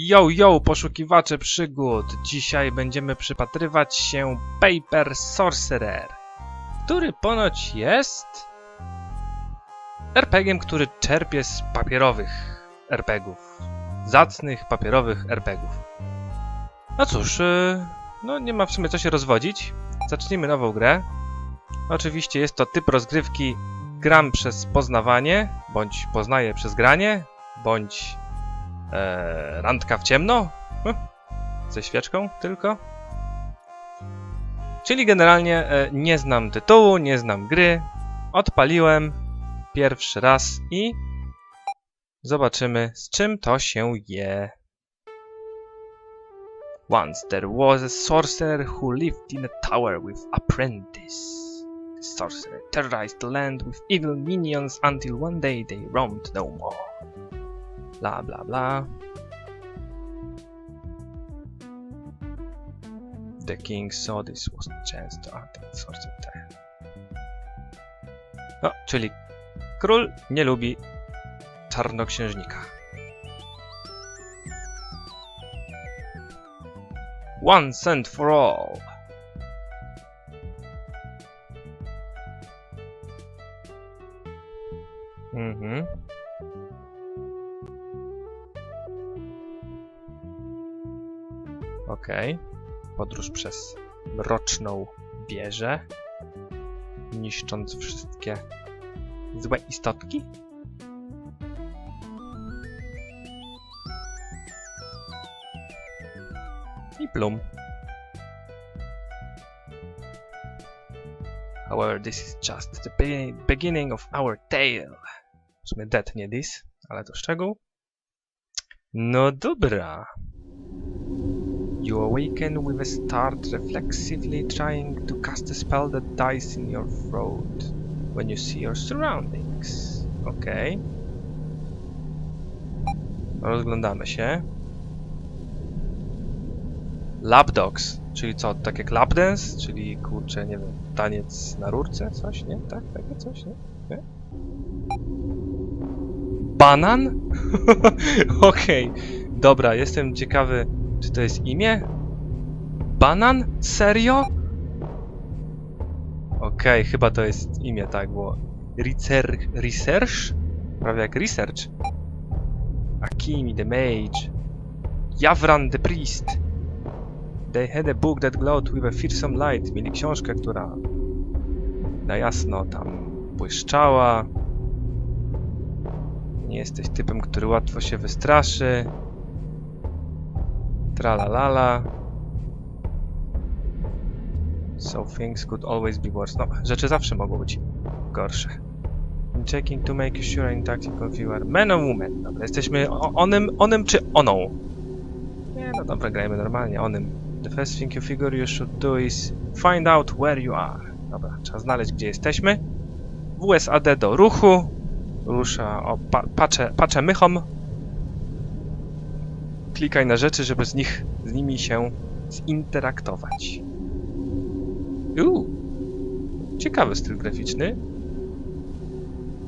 Yo, yo, poszukiwacze przygód! Dzisiaj będziemy przypatrywać się Paper Sorcerer, który ponoć jest RPG-iem, który czerpie z papierowych RPGów. Zacnych papierowych RPGów. No cóż, yy, no nie ma w sumie co się rozwodzić. Zacznijmy nową grę. Oczywiście jest to typ rozgrywki gram przez poznawanie, bądź poznaję przez granie, bądź e, randka w ciemno. Hm, Ze świeczką tylko. Czyli generalnie e, nie znam tytułu, nie znam gry. Odpaliłem pierwszy raz i zobaczymy z czym to się je. Once there was a sorcerer who lived in a tower with apprentice. The sorcerer terrorized the land with evil minions until one day they roamed no more. Bla bla bla. The king saw this was a chance to add the sorcerer. No, czyli król nie lubi czarnoksiężnika. Once and for all. Mhm. Okej. Podróż przez mroczną wieżę. Niszcząc wszystkie złe istotki. I plum. However, this is just the be beginning of our tale. W sumie dead, nie this, ale to szczegół. No dobra. You awaken with a start, reflexively trying to cast a spell that dies in your throat when you see your surroundings. Okej. Rozglądamy się. Lapdogs, czyli co, tak jak lapdance, czyli kurczę, nie wiem, taniec na rurce, coś, nie? Tak, takie coś, nie? nie? Banan? Okej, dobra, jestem ciekawy, czy to jest imię? Banan? Serio? Okej, chyba to jest imię, tak, bo research, research? Prawie jak research. Akimi the Mage. Javran the Priest. They had a book that glowed with a fearsome light. Mieli książkę, która na jasno tam błyszczała. Nie jesteś typem, który łatwo się wystraszy. Tralalala. So things could always be worse. No, rzeczy zawsze mogą być gorsze. I'm checking to make sure in tactical view are man or woman. Dobra, jesteśmy onym, onym czy oną? Nie, no dobra, grajmy normalnie, onym. The first thing you figure you should do is find out where you are. Dobra, trzeba znaleźć gdzie jesteśmy. WSAD do ruchu. Rusza, o, pa, patrzę, patrzę mychom. Klikaj na rzeczy, żeby z nich, z nimi się zinteraktować. Uuu, ciekawy styl graficzny.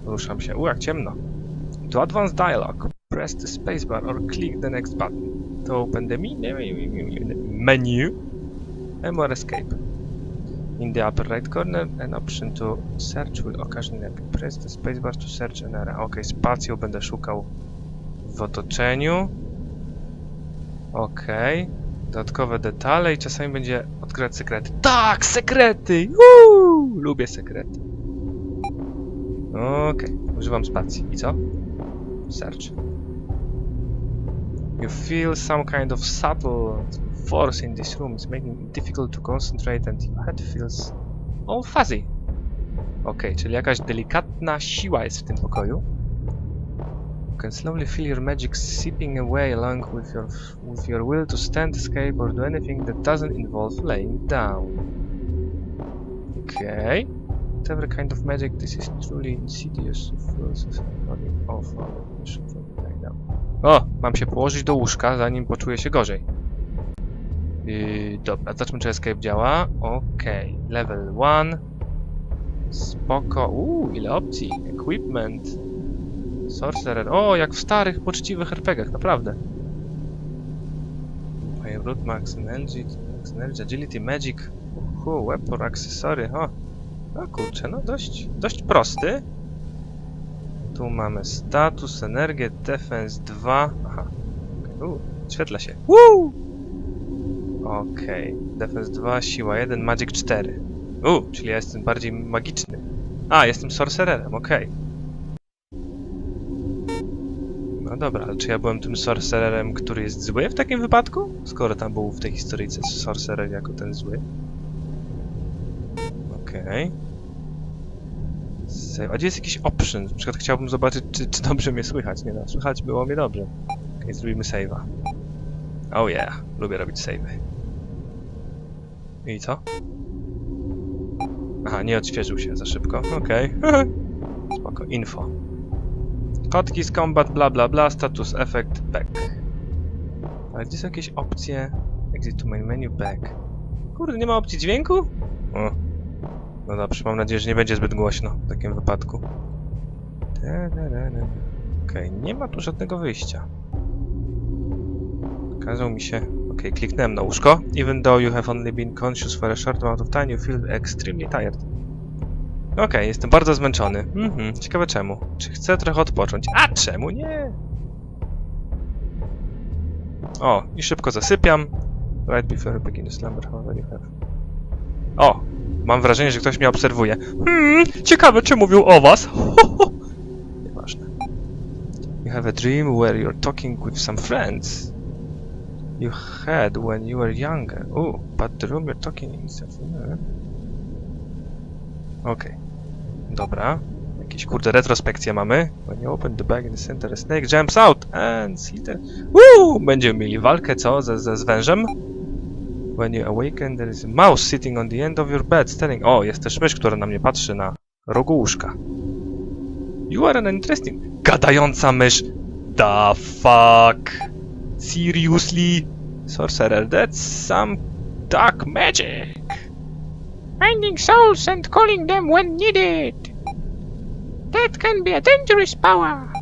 Ruszam się. U, jak ciemno. To advance dialog, press the spacebar or click the next button. To open the menu, more escape. In the upper right corner, an option to search will occasionally. Press the spacebar to search an area. Ok, spacją będę szukał w otoczeniu. Ok. Dodatkowe detale i czasami będzie odkrywać sekrety. Tak, sekrety! Woo! Lubię sekrety. Okej, używam spacji. I co? Search. You feel some kind of subtle force in this room. It's making it difficult to concentrate and your head feels all fuzzy. Okej, czyli jakaś delikatna siła jest w tym pokoju. You can slowly feel your magic seeping away along with your with your will to stand, escape or do anything that doesn't involve laying down. Okay. Whatever kind of magic, this is truly insidious. O! Mam się położyć do łóżka, zanim poczuję się gorzej. Yy, dobra, zobaczmy czy escape działa. Okej, level 1. Spoko. Uuu, ile opcji. Equipment. Sorcerer. O, jak w starych, poczciwych RPGach, naprawdę. Root max energy, max energy, agility, magic, uhu, weapon, akcesory, o. No kurczę, no dość, dość prosty. Tu mamy status, energię, defense 2. Aha. Okay. Świetla się. Woo! Okej. Defense 2, siła 1, magic 4. U, czyli ja jestem bardziej magiczny. A, jestem sorcererem, okej. No dobra, ale czy ja byłem tym sorcererem, który jest zły w takim wypadku? Skoro tam był w tej historyjce sorcerer jako ten zły. Okej. Save. A gdzie jest jakiś option? Na przykład chciałbym zobaczyć, czy, czy dobrze mnie słychać. Nie no, słychać było mnie dobrze. Okej, zrobimy save'a. Oh yeah, lubię robić save'y. I co? Aha, nie odświeżył się za szybko. Okej. Spoko, info. Kotki z combat, bla bla bla, status effect, back. Ale gdzie są jakieś opcje? Exit to main menu, back. Kurde, nie ma opcji dźwięku? O. No dobrze, mam nadzieję, że nie będzie zbyt głośno w takim wypadku. Okej, nie ma tu żadnego wyjścia. Kazał mi się... Okej, kliknąłem na łóżko. Even though you have only been conscious for a short amount of time, you feel extremely tired. Okej, jestem bardzo zmęczony. Mhm, ciekawe czemu. Czy chcę trochę odpocząć? A czemu nie? O, i szybko zasypiam. Right before begin slumber, however you have. O, mam wrażenie, że ktoś mnie obserwuje. Hmm, ciekawe czy mówił o was. Nieważne. You have a dream where you're talking with some friends. You had when you were younger. Oh, but the room you're talking in is... Okej. Dobra. Jakieś kurde retrospekcje mamy. When you open the bag in the center, a snake jumps out and see the... Woo! Będziemy mieli walkę, co? Ze, ze z wężem? When you awaken, there is a mouse sitting on the end of your bed, staring... O, jest też mysz, która na mnie patrzy na rogu łóżka. You are an interesting... Gadająca mysz! The fuck? Seriously? Sorcerer, that's some dark magic! Finding souls and calling them when needed. That can be a dangerous power.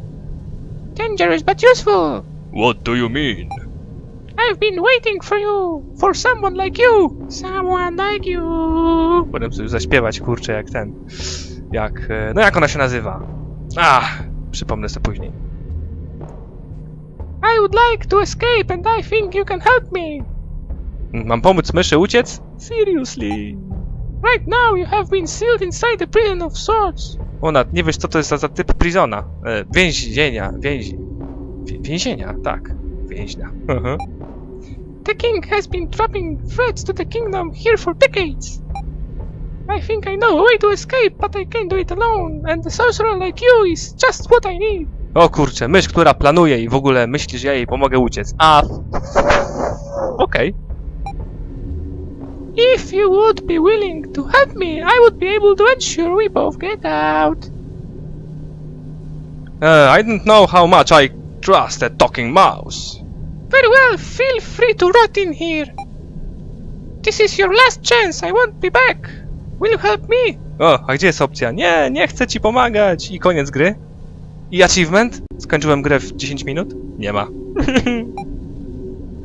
Dangerous but useful. What do you mean? I've been waiting for you. For someone like you. Someone like you. Potem sobie zaśpiewać, kurczę, jak ten... Jak... e, No jak ona się nazywa? Ach, przypomnę sobie później. I would like to escape and I think you can help me. Mam pomóc myszy uciec? Seriously? Right now you have been sealed inside the prison of swords. Ona, nie wiesz co to jest za, za typ prisona. E, więzienia, więzi... Wie, więzienia, tak. Więźnia. Mhm. The king has been dropping threats to the kingdom here for decades. I think I know a way to escape, but I can't do it alone, and a sorcerer like you is just what I need. O kurczę, mysz, która planuje i w ogóle myśli, że ja jej pomogę uciec. A... Okej. If you would be willing to help me, I would be able to ensure we both get out. Uh, I don't know how much I trust a talking mouse. Very well, feel free to rot in here. This is your last chance, I won't be back. Will you help me? O, a gdzie jest opcja? Nie, nie chcę ci pomagać. I koniec gry. I achievement? Skończyłem grę w 10 minut? Nie ma.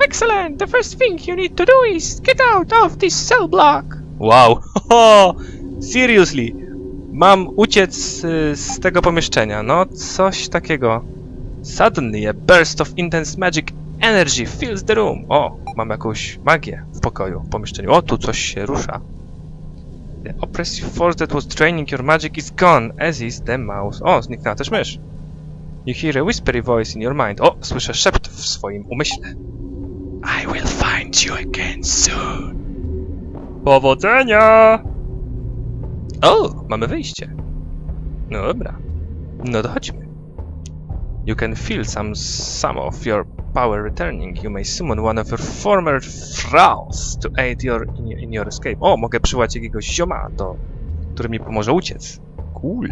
Excellent! The first thing you need to do is get out of this cell block. Wow. Ho, seriously. Mam uciec y, z tego pomieszczenia. No, coś takiego. Suddenly a burst of intense magic energy fills the room. O, mam jakąś magię w pokoju, w pomieszczeniu. O, tu coś się rusza. The oppressive force that was draining your magic is gone, as is the mouse. O, zniknęła też mysz. You hear a whispery voice in your mind. O, słyszę szept w swoim umyśle. I will find you again soon. Powodzenia! O, mamy wyjście. No dobra. No to chodźmy. You can feel some some of your power returning. You may summon one of your former thralls to aid your in, your- in your escape. O, mogę przywołać jakiegoś zioma, do, który mi pomoże uciec. Cool.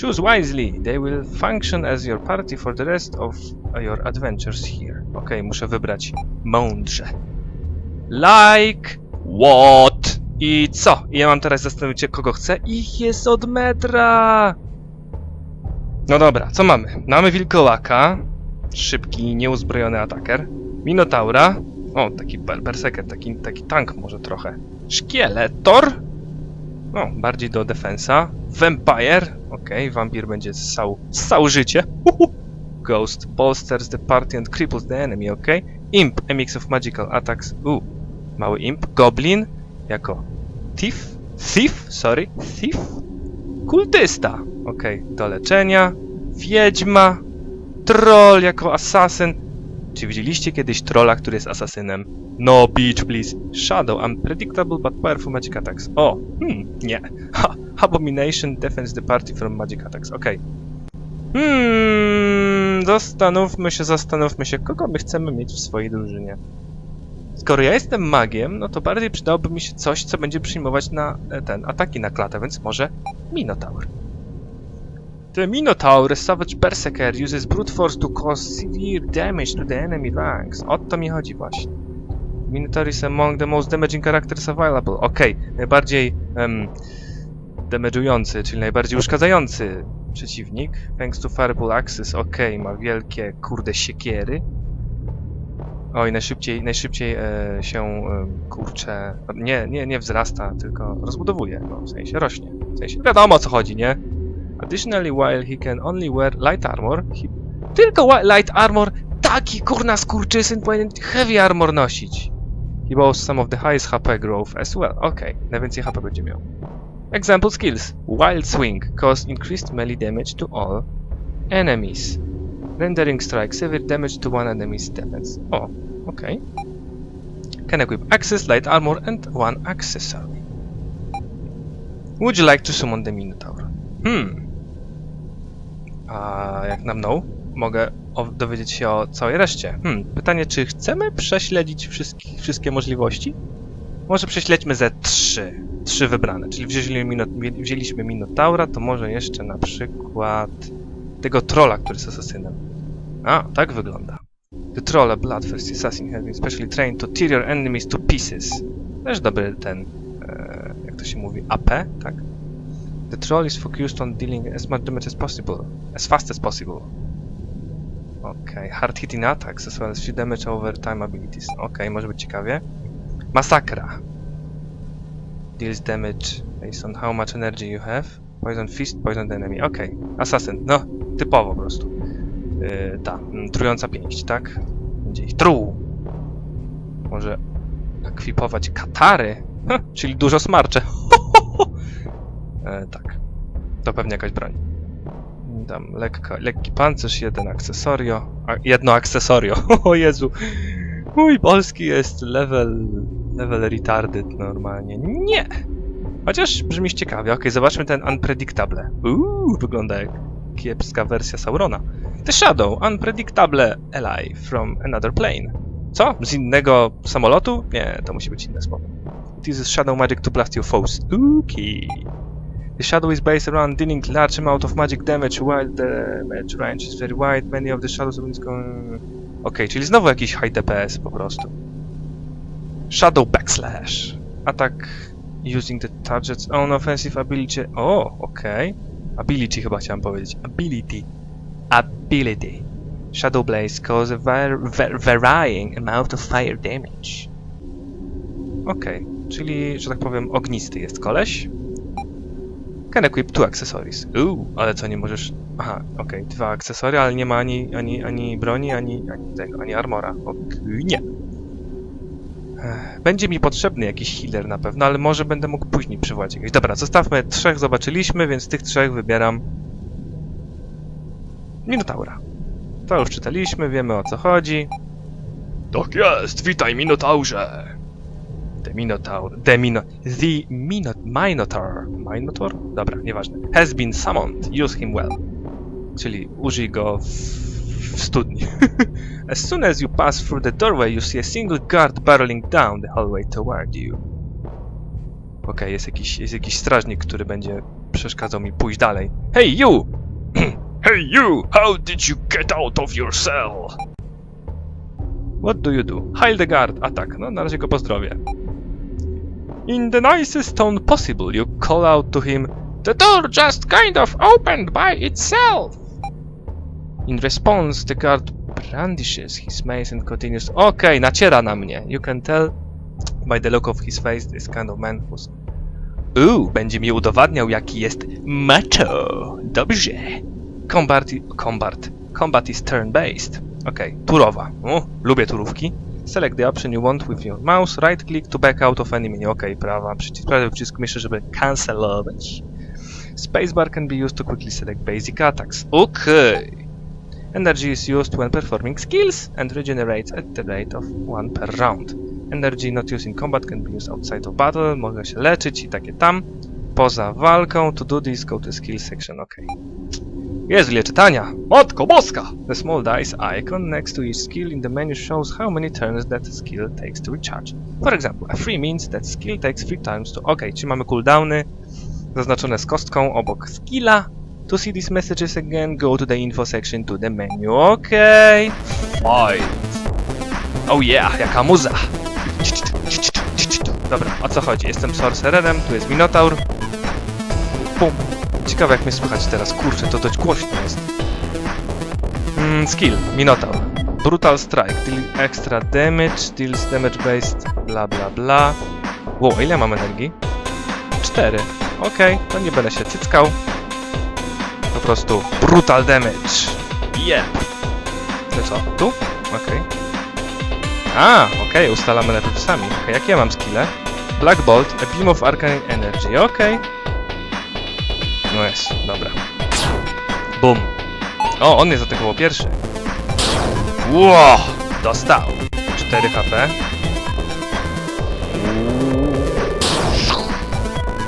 Choose wisely. They will function as your party for the rest of your adventures here. Okej, muszę wybrać mądrze. Like what? I co? I ja mam teraz zastanowić się, kogo chcę? Ich jest od metra! No dobra, co mamy? Mamy wilkołaka. Szybki, nieuzbrojony ataker. Minotaura. O, taki ber- berserker, taki, taki tank może trochę. Szkieletor. O, bardziej do defensa. Vampire. Okej, wampir będzie ssał, ssał życie. Uhu. Ghost bolsters the party and cripples the enemy, okej. Imp, a mix of magical attacks. U, mały imp. Goblin jako thief. Thief, sorry, thief. Kultysta. Okej, do leczenia. Wiedźma. Troll jako asasyn. Czy widzieliście kiedyś trolla, który jest asasynem? No, beach, please. Shadow, unpredictable but powerful magic attacks. O, hmm, nie. Ha, abomination defends the party from magic attacks. Okej. Hmm, zastanówmy się, zastanówmy się, kogo my chcemy mieć w swojej drużynie. Skoro ja jestem magiem, no to bardziej przydałoby mi się coś, co będzie przyjmować na e, ten ataki na klatę, więc może Minotaur. The Minotaur, savage berserker, uses brute force to cause severe damage to the enemy ranks. O to mi chodzi właśnie. Minotaur is among the most damaging characters available. Okej, najbardziej um, damage'ujący, czyli najbardziej uszkadzający przeciwnik. Thanks to Fireball Axis, okej, ma wielkie, kurde, siekiery. Oj, najszybciej, najszybciej e, się, e, kurczę, nie, nie, nie wzrasta, tylko rozbudowuje, no, w sensie rośnie. W sensie wiadomo o co chodzi, nie? Additionally, while he can only wear light armor, he... Tylko light armor? Taki kurna skurczysyn powinien heavy armor nosić. He boasts some of the highest HP growth as well. Okej, najwięcej HP będzie miał. Example skills. Wild Swing cause increased melee damage to all enemies. Rendering Strike severe damage to one enemy's defense. O, okej. Can equip Access, Light Armor and one accessory. Would you like to summon the Minotaur? Hmm. A jak nam no, mogę dowiedzieć się o całej reszcie. Hmm, pytanie, czy chcemy prześledzić wszystkie, możliwości? Może prześledźmy ze trzy. Trzy wybrane. Czyli wzięliśmy, mino, wzięliśmy Minotaura, to może jeszcze na przykład tego trolla, który jest asasynem. A, tak wygląda. The troll, a bloodthirsty assassin, has been specially trained to tear your enemies to pieces. Też dobry ten, e, jak to się mówi, AP, tak? The troll is focused on dealing as much damage as possible, as fast as possible. Okay, hard hitting attacks as well as few damage over time abilities. Okay, może być ciekawie. Masakra. Deals damage based on how much energy you have. Poison fist, poison enemy. Okej, assassin. No, typowo po prostu. Yy, ta, mm, trująca pięść, tak? Będzie ich truł. Może ekwipować katary, ha, czyli dużo smarcze. e, tak, to pewnie jakaś broń. Dam lekki pancerz, jeden akcesorio. A, jedno akcesorio, o Jezu. Mój polski jest level, level retarded normalnie. Nie! Chociaż brzmi ciekawie. Okej, zobaczmy ten Unpredictable. Uuu, wygląda jak kiepska wersja Saurona. The Shadow, Unpredictable Ally from another plane. Co? Z innego samolotu? Nie, to musi być inne słowo. It uses shadow magic to blast your foes. Spooky. The shadow is based around dealing large amount of magic damage while the damage range is very wide. Many of the shadows will go... Okej, czyli znowu jakiś high DPS po prostu. Shadow Backslash. Attack using the target's own offensive ability. O, okej. Ability chyba chciałem powiedzieć. Ability. Ability. Shadow Blaze cause a var var varying amount of fire damage. Okej, czyli, że tak powiem, ognisty jest koleś. Can equip two accessories. Uuu, ale co, nie możesz... Aha, okej, dwa akcesoria, ale nie ma ani, ani, ani broni, ani, ani tego, ani armora. Okej, nie. Ech, Będzie mi potrzebny jakiś healer na pewno, ale może będę mógł później przywołać jakiegoś. Dobra, zostawmy trzech, zobaczyliśmy, więc tych trzech wybieram Minotaura. To już czytaliśmy, wiemy o co chodzi. Tak jest, witaj Minotaurze! The Minotaur, the Mino, the Mino, Minotaur, Minotaur? Dobra, nieważne. Has been summoned, use him well. Czyli użyj go w, w studni. as soon as you pass through the doorway, you see a single guard barreling down the hallway toward you. Okej, jest, jakiś, jest jakiś strażnik, który będzie przeszkadzał mi pójść dalej. Hey you! hey you! How did you get out of your cell? What do you do? Hildegard, atak. No, na razie go pozdrowię. In the nicest tone possible, you call out to him, The door just kind of opened by itself! In response, the guard brandishes his mace and continues. Okej, naciera na mnie. You can tell by the look of his face this kind of man who's... Uuu, będzie mi udowadniał, jaki jest macho. Dobrze. Combat, combat. Combat is turn-based. Okej, turowa. O, lubię turówki. Select the option you want with your mouse. Right click to back out of any menu. Okej, prawa. Przycisk prawy przycisk myszy, żeby cancelować. Spacebar can be used to quickly select basic attacks. Okay. Energy is used when performing skills and regenerates at the rate of one per round. Energy not used in combat can be used outside of battle. Mogę się leczyć i takie tam. Poza walką. To do this, go to skill section. Ok. Jest ile czytania. Matko boska! The small dice icon next to each skill in the menu shows how many turns that skill takes to recharge. For example, a free means that skill takes three times to... Ok, czyli mamy cooldowny zaznaczone z kostką obok skilla. To see these messages again, go to the info section to the menu. Okay. Fight. Oh yeah, jaka muza. Dobra, o co chodzi? Jestem sorcererem, tu jest Minotaur. Pum. Ciekawe jak mnie słychać teraz. Kurczę, to dość głośno jest. Mm, skill, Minotaur. Brutal Strike, deal extra damage, deals damage based, bla bla bla. Wow, ile mam energii? 4. Okej, to nie będę się cyckał. Po prostu brutal damage. Yep. To co? Tu? Okej. A, okej, ustalamy najpierw sami. Okej, jakie ja mam skille? Black Bolt, a beam of arcane energy. Okej. No jest, dobra. Bum. O, on mnie zaatakował pierwszy. Ło! Dostał. 4 HP.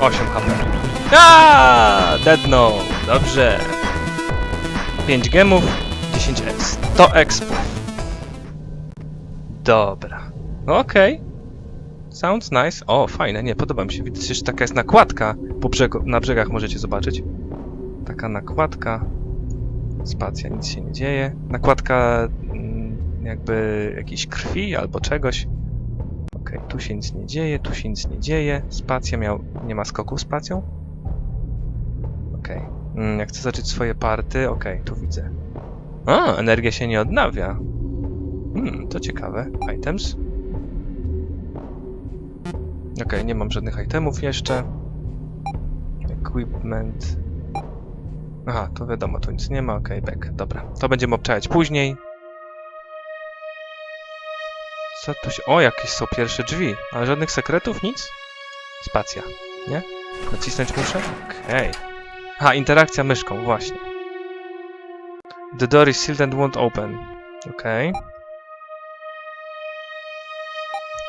8 HP. Aaaa! Deadno! Dobrze. 5 gemów, 10 S. 100 expów. Dobra. Okej. Sounds nice. O, fajne, nie, podoba mi się. Widzicie, że taka jest nakładka po brzegu, na brzegach możecie zobaczyć. Taka nakładka. Spacja, nic się nie dzieje. Nakładka mm, jakby jakiejś krwi albo czegoś. Okej, tu się nic nie dzieje, tu się nic nie dzieje. Spacja miał... nie ma skoku spacją? Okej. Mm, jak chcę zacząć swoje party, okej, tu widzę. A, energia się nie odnawia. Hmm, to ciekawe. Items. Okej, nie mam żadnych itemów jeszcze. Equipment. Aha, to wiadomo, tu nic nie ma. Okej, back. Dobra, to będziemy obczajać później. Co tu się... O, jakieś są pierwsze drzwi. Ale żadnych sekretów? Nic? Spacja, nie? Nacisnąć muszę? Okej. Aha, interakcja myszką, właśnie. The door is sealed and won't open. Okej.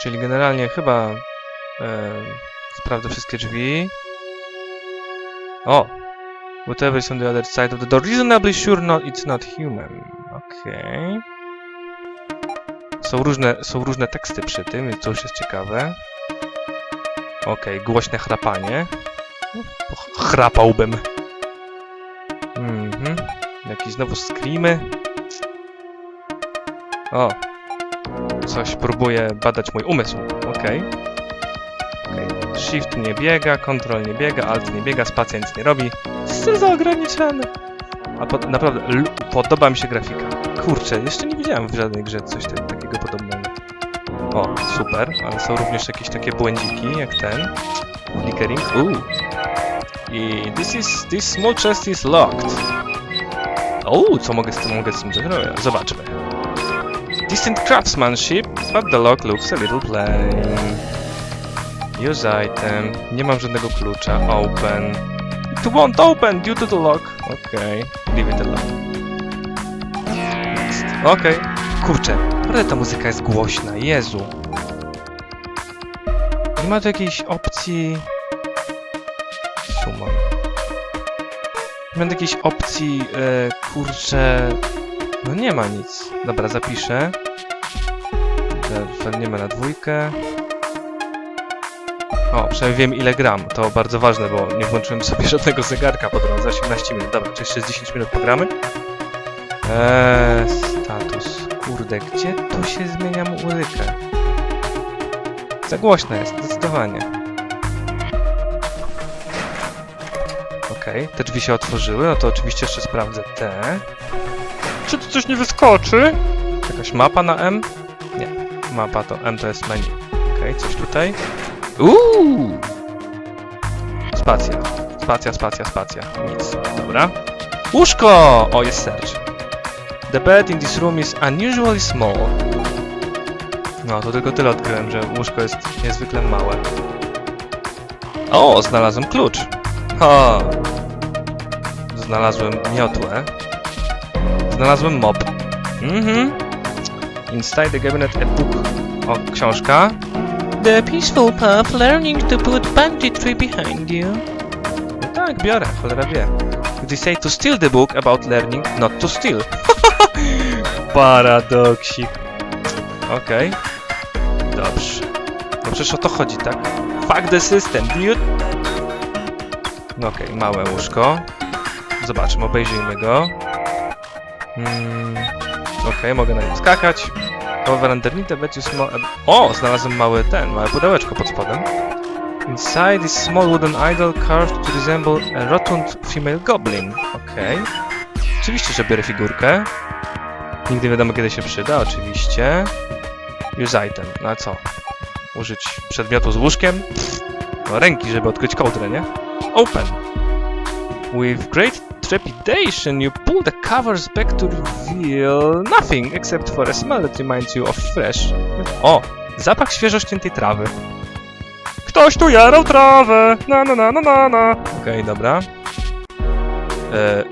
Czyli generalnie chyba sprawdzę wszystkie drzwi. O! Whatever is on the other side of the door. Reasonably sure not, it's not human. Okej. Są różne, są różne teksty przy tym, więc to już jest ciekawe. Okej, głośne chrapanie. Ch- Chrapałbym. Mhm. Jakieś znowu screamy. O. Coś próbuje badać mój umysł. Okej. Okej. Shift nie biega, Control nie biega, Alt nie biega, spacja nic nie robi. Co za ograniczone. A pod, naprawdę, podoba mi się grafika. Kurczę, jeszcze nie widziałem w żadnej grze coś te, takiego podobnego. O, super, ale są również jakieś takie błędziki, jak ten. Flickering. Uuu. I this is, this small chest is locked. O, co mogę z tym, mogę z tym zrobić? Zobaczmy. Decent craftsmanship, but the lock looks a little plain. Use item. Nie mam żadnego klucza. Open. It won't open due to the lock. Okej. Leave it alone. Next. Okej. Kurczę, ale ta muzyka jest głośna. Jezu. Nie ma tu jakiejś opcji... Summon. Nie ma jakiejś opcji, e, kurczę... No nie ma nic. Dobra, zapiszę. Walniemy na dwójkę. O, przynajmniej wiem ile gram. To bardzo ważne, bo nie włączyłem sobie żadnego zegarka po drodze. 18 minut. Dobra, czy jeszcze z 10 minut pogramy? Eee, status. Kurde, gdzie tu się zmienia muzykę? Za głośno jest, zdecydowanie. Okej, te drzwi się otworzyły, no to oczywiście jeszcze sprawdzę te. czy tu coś nie wyskoczy? Jakaś mapa na M? Nie. Mapa to M to jest menu. Okej, coś tutaj. Uuu! Spacja. Spacja, spacja, spacja. Nic. Dobra. Łóżko! O, jest search. The bed in this room is unusually small. No, to tylko tyle odkryłem, że łóżko jest niezwykle małe. O, znalazłem klucz. O! Znalazłem miotłę. Znalazłem mop. Mhm. Inside the cabinet a book. O, książka. The peaceful path learning to put banditry behind you. Tak, biorę, cholera wie. They say to steal the book about learning, not to steal. Paradoksik. Okej. Dobrze. No przecież o to chodzi, tak? Fuck the system, dude! No okej, małe łóżko. Zobaczmy, obejrzyjmy go. Mm, okej, mogę na nim skakać. Bed you small... O! Znalazłem mały ten, małe pudełeczko pod spodem. Inside is small wooden idol carved to resemble a rotund female goblin. Okej. Oczywiście, że biorę figurkę. Nigdy wiadomo kiedy się przyda, oczywiście. Use item. No a co? Użyć przedmiotu z łóżkiem? No ręki, żeby odkryć kołdrę, nie? Open. With great trepidation you pull the covers back to reveal nothing except for a smell that reminds you of fresh. O! Zapach świeżo ściętej trawy. Ktoś tu jarał trawę! Na na na na na na! Okej, dobra. E,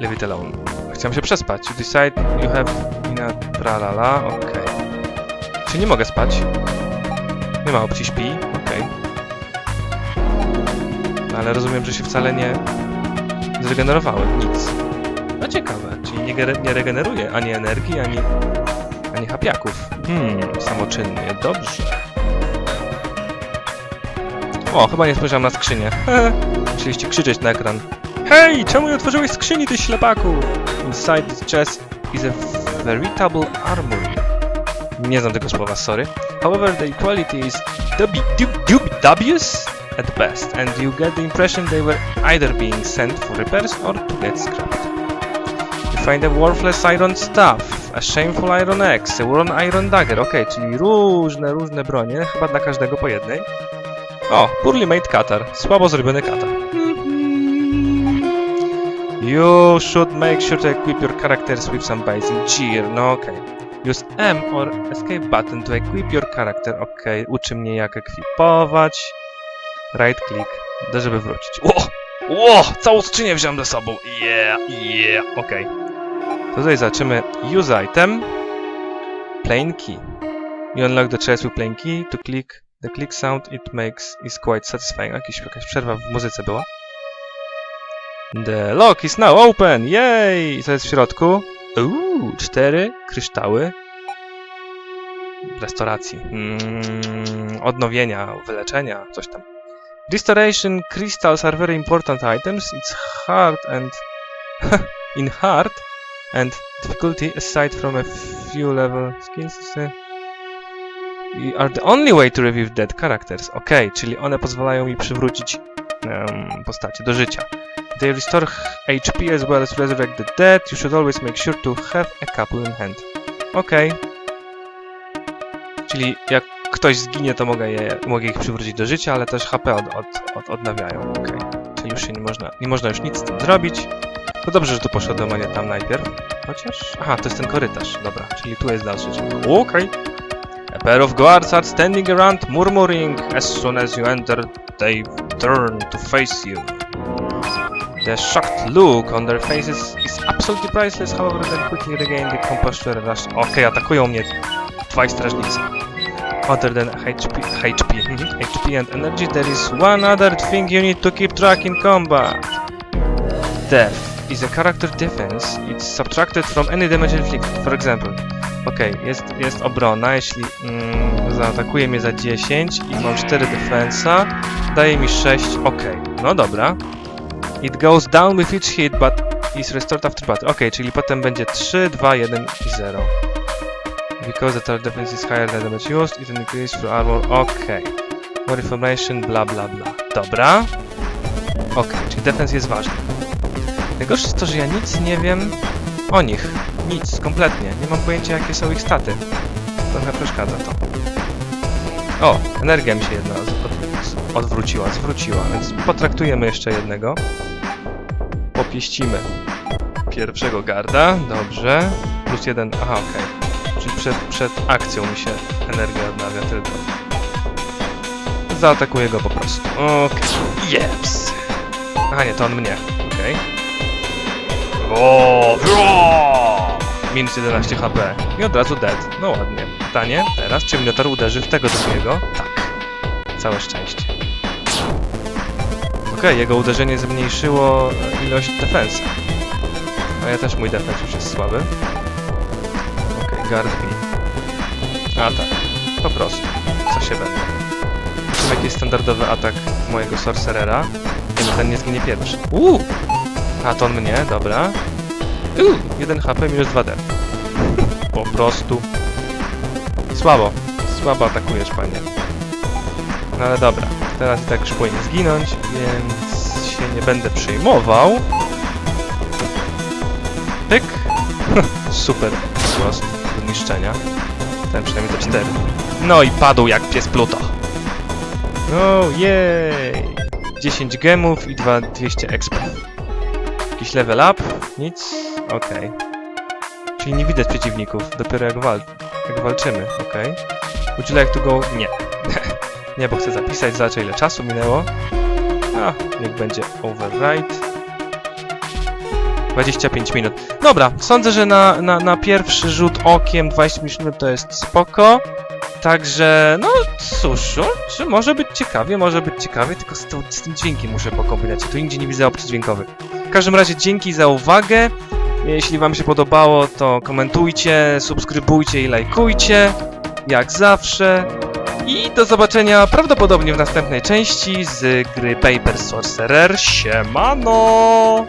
leave it alone. Chciałem się przespać. You decide you have ina tralala. Okej. Czy nie mogę spać? Nie ma opcji śpi. Okej. Ale rozumiem, że się wcale nie zregenerowałem. Nic. No ciekawe. Czyli nie, nie regeneruje ani energii, ani, ani hapiaków. Hmm, samoczynnie. Dobrze. O, chyba nie spojrzałem na skrzynię. Musieliście krzyczeć na ekran. Hej, czemu nie otworzyłeś skrzyni, ty ślepaku? Inside this chest is a veritable armory. Nie znam tego słowa, sorry. However, the quality is dubi dub dubious at best, and you get the impression they were either being sent for repairs or to get scrapped. You find a worthless iron staff, a shameful iron axe, a worn iron dagger. ok, czyli różne, różne bronie, chyba dla każdego po jednej. O, poorly made katar. Słabo zrobiony katar. You should make sure to equip your characters with some basic gear. No okej. Use M or escape button to equip your character. Ok, uczy mnie jak ekwipować. Right click, do żeby wrócić. Ło! Ło! Całą skrzynię wziąłem ze sobą. Yeah, yeah. Okej. To tutaj zobaczymy use item. Plain key. You unlock the chest with plain key to click The click sound it makes is quite satisfying. Jakiś, jakaś przerwa w muzyce była. The lock is now open! Yay! Co jest w środku? Uuu, cztery kryształy. Restauracji. Mm, odnowienia, wyleczenia, coś tam. Restoration crystals are very important items. It's hard and... in hard and difficulty aside from a few level You are the only way to revive dead characters. Okej, czyli one pozwalają mi przywrócić um, postacie do życia. They restore HP as well as resurrect the dead. You should always make sure to have a couple in hand. Okej. Czyli jak ktoś zginie, to mogę, je, mogę ich przywrócić do życia, ale też HP od, od, od, odnawiają. Okej. Czyli już się nie można, nie można już nic z tym zrobić. To dobrze, że tu poszedłem, a nie tam najpierw. Chociaż... Aha, to jest ten korytarz. Dobra, czyli tu jest dalszy ciąg. Okej. A pair of guards are standing around murmuring. As soon as you enter, they turn to face you. The shocked look on their faces is absolutely priceless, however, then quickly regain the composure rush. Okej, atakują mnie dwaj strażnicy. Other than HP, HP, mhm, HP and energy, there is one other thing you need to keep track in combat. Death is a character defense. It's subtracted from any damage inflicted. For example, Okej, jest, jest obrona, jeśli mm, zaatakuje mnie za 10 i mam 4 defensa, daje mi 6, okej, no dobra. It goes down with each hit, but is restored after battle. Okej, czyli potem będzie 3, 2, 1 i 0. Because the total defense is higher than damage used, it increases for armor, okej. More information, bla bla bla. Dobra. Okej, czyli defense jest ważny. Najgorsze jest to, że ja nic nie wiem o nich. Nic, kompletnie. Nie mam pojęcia jakie są ich staty. Trochę przeszkadza to. O, energia mi się jedna odwróciła, zwróciła, więc potraktujemy jeszcze jednego. Popieścimy pierwszego garda, dobrze. Plus jeden, aha, okej. Czyli przed, przed akcją mi się energia odnawia tylko. Zaatakuję go po prostu. Okej. Jeps. Aha, nie, to on mnie. Okej. O, o! Minus 11 HP. I od razu dead. No ładnie. Pytanie teraz, czy Minotaur uderzy w tego drugiego? Tak. Całe szczęście. Okej, jego uderzenie zmniejszyło ilość defensa. A ja też mój defense już jest słaby. Me. A tak. Po prostu. Co się będę. Zobaczymy jaki jest standardowy atak mojego sorcerera. No ten nie zginie pierwszy. Uuu! A to on mnie, dobra. Uuu, 1 HP minus 2 def. Po prostu. Słabo. Słabo atakujesz, panie. No ale dobra. Teraz i tak już powinien zginąć, więc się nie będę przejmował. Pyk. Super. Głos do niszczenia. Ten przynajmniej to 4. No i padł jak pies Pluto. No jej. 10 gemów i 2, 200 exp. Jakiś level up? Nic? Okej. Czyli nie widać przeciwników, dopiero jak, wal jak walczymy, okej. Would you like to go? Nie. nie, bo chcę zapisać, zobaczę ile czasu minęło. A, niech będzie override. 25 minut. Dobra, sądzę, że na, na, na pierwszy rzut okiem 20 minut to jest spoko. Także, no cóż, czy może być ciekawie, może być ciekawie, tylko z, tą, z tym dźwiękiem muszę pokombinować. Tu nigdzie nie widzę opcji dźwiękowych. W każdym razie dzięki za uwagę. Jeśli Wam się podobało, to komentujcie, subskrybujcie i lajkujcie. Jak zawsze. I do zobaczenia prawdopodobnie w następnej części z gry Paper Sorcerer. Siemano!